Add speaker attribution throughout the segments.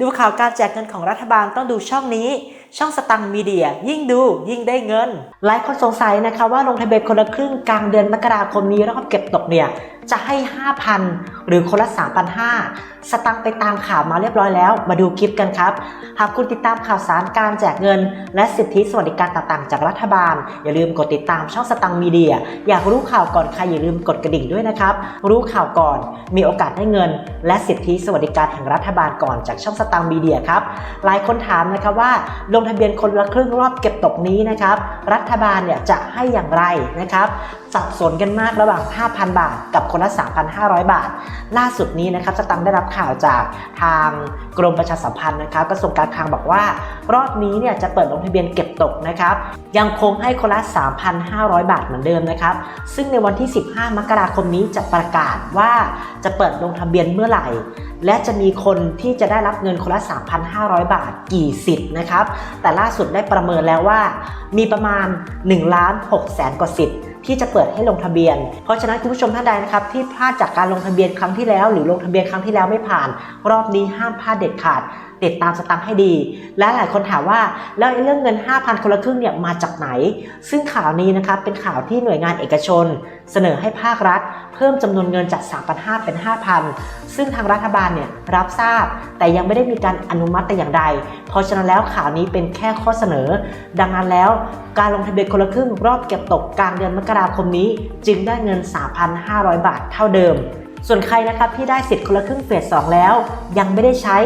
Speaker 1: ดูข่าวการแจกเงินของรัฐบาลต้องดูช่องนี้ ช่องสตังค์มีเดีย ยิ่งดูยิ่งได้เงิน หลายคนสงสัยนะคะว่าลงทะเบียนคนละครึ่งกลางเดือนมกราคมนี้รอบเก็บตกเนี่ยจะให้ 5,000 หรือคนละ 3,500 สตังไปตามข่าวมาเรียบร้อยแล้ว มาดูคลิปกันครับ หากคุณติดตามข่าวสารการแจกเงิน และสิทธิสวัสดิการต่างๆ จากรัฐบาล อย่าลืมกดติดตามช่องสตังมีเดีย อยากรู้ข่าวก่อนใครอย่าลืมกดกระดิ่งด้วยนะครับ รู้ข่าวก่อน มีโอกาสได้เงิน และสิทธิสวัสดิการแห่งรัฐบาลก่อนจากช่องสตังมีเดียครับ หลายคนถามนะครับว่า ลงทะเบียนคนละครึ่งรอบเก็บตกนี้นะครับ รัฐบาลเนี่ยจะให้อย่างไรนะครับสับสนกันมากระหว่าง 5,000 บาท กับคนละ 3,500 บาทล่าสุดนี้นะครับสตังได้รับข่าวจากทางกรมประชาสัมพันธ์นะครับกระทรวงการคลังบอกว่า รอบนี้เนี่ยจะเปิดลงทะเบียนเก็บตกนะครับ ยังคงให้คนละ 3,500 บาทเหมือนเดิมนะครับ ซึ่งในวันที่ 15 มกราคมนี้จะประกาศว่าจะเปิดลงทะเบียนเมื่อไหร่ และจะมีคนที่จะได้รับเงินคนละ 3,500 บาทกี่สิทธิ์นะครับ แต่ล่าสุดได้ประเมินแล้วว่า มีประมาณ1ล้าน6แสนกว่าสิทธิ์ ที่จะเปิดให้ลงทะเบียน เพราะฉะนั้นคุณผู้ชมท่านใดนะครับที่พลาดจากการลงทะเบียนครั้งที่แล้ว หรือลงทะเบียนครั้งที่แล้วไม่ผ่าน รอบนี้ห้ามพลาดเด็ดขาดติดตามสตังค์ให้ดี และหลายคนถามว่าแล้วเรื่องเงิน 5,000 คนละครึ่งเนี่ยมาจากไหน ซึ่งข่าวนี้นะครับเป็นข่าวที่หน่วยงานเอกชน เสนอให้ภาครัฐ เพิ่มจำนวนเงินจาก 3,500 เป็น 5,000 ซึ่งทางรัฐบาลเนี่ยรับทราบ แต่ยังไม่ได้มีการอนุมัติแต่อย่างใด เพราะฉะนั้นแล้วข่าวนี้เป็นแค่ข้อเสนอ ดังนั้นแล้ว การลงทะเบียนคนละครึ่งรอบเก็บตกกลางเดือนมกราคมนี้ จึงได้เงิน 3,500 บาทเท่าเดิม ส่วนใครนะครับที่ได้สิทธิ์คนละครึ่งเฟส2แล้ว ยังไม่ได้ใช้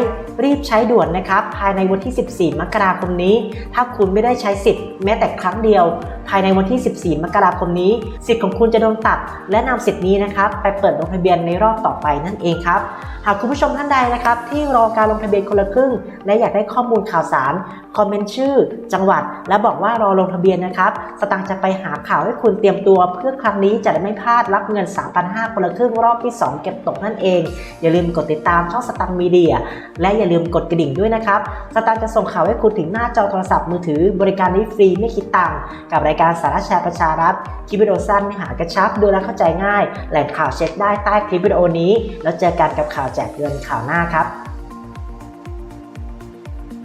Speaker 1: รีบใช้ด่วนนะครับ ภายในวันที่ 14 มกราคมนี้ ถ้าคุณไม่ได้ใช้สิทธิ์แม้แต่ครั้งเดียว ภายในวันที่ 14 มกราคมนี้ สิทธิ์ของคุณจะโดนตัด และนำสิทธิ์นี้นะครับไปเปิดลงทะเบียนในรอบต่อไปนั่นเองครับ หากคุณผู้ชมท่านใดนะครับที่รอการลงทะเบียนคนละครึ่ง และอยากได้ข้อมูลข่าวสารคอมเมนต์ชื่อ จังหวัด และบอกว่ารอลงทะเบียนนะครับ สตังค์จะไปหาข่าวให้คุณเตรียมตัว เพื่อครั้งนี้จะได้ไม่พลาดรับเงิน 3,500 คนละครึ่งรอบที่ 2เก็บตกนั่นเอง อย่าลืมกดติดตามช่องสตังมีเดียและอย่าลืมกดกระดิ่งด้วยนะครับ สตังค์จะส่งข่าวให้คุณถึงหน้าจอโทรศัพท์มือถือ บริการนี้ฟรีไม่คิดตังค์กับรายการสาระแชร์ประชารัฐคลิปวิดีโอสั้นเนื้อหากระชับดูแลเข้าใจง่าย แหล่งข่าวเช็คได้ใต้คลิปวิดีโอนี้ แล้วเจอกันกับข่าวแจกเงินข่าวหน้าครับ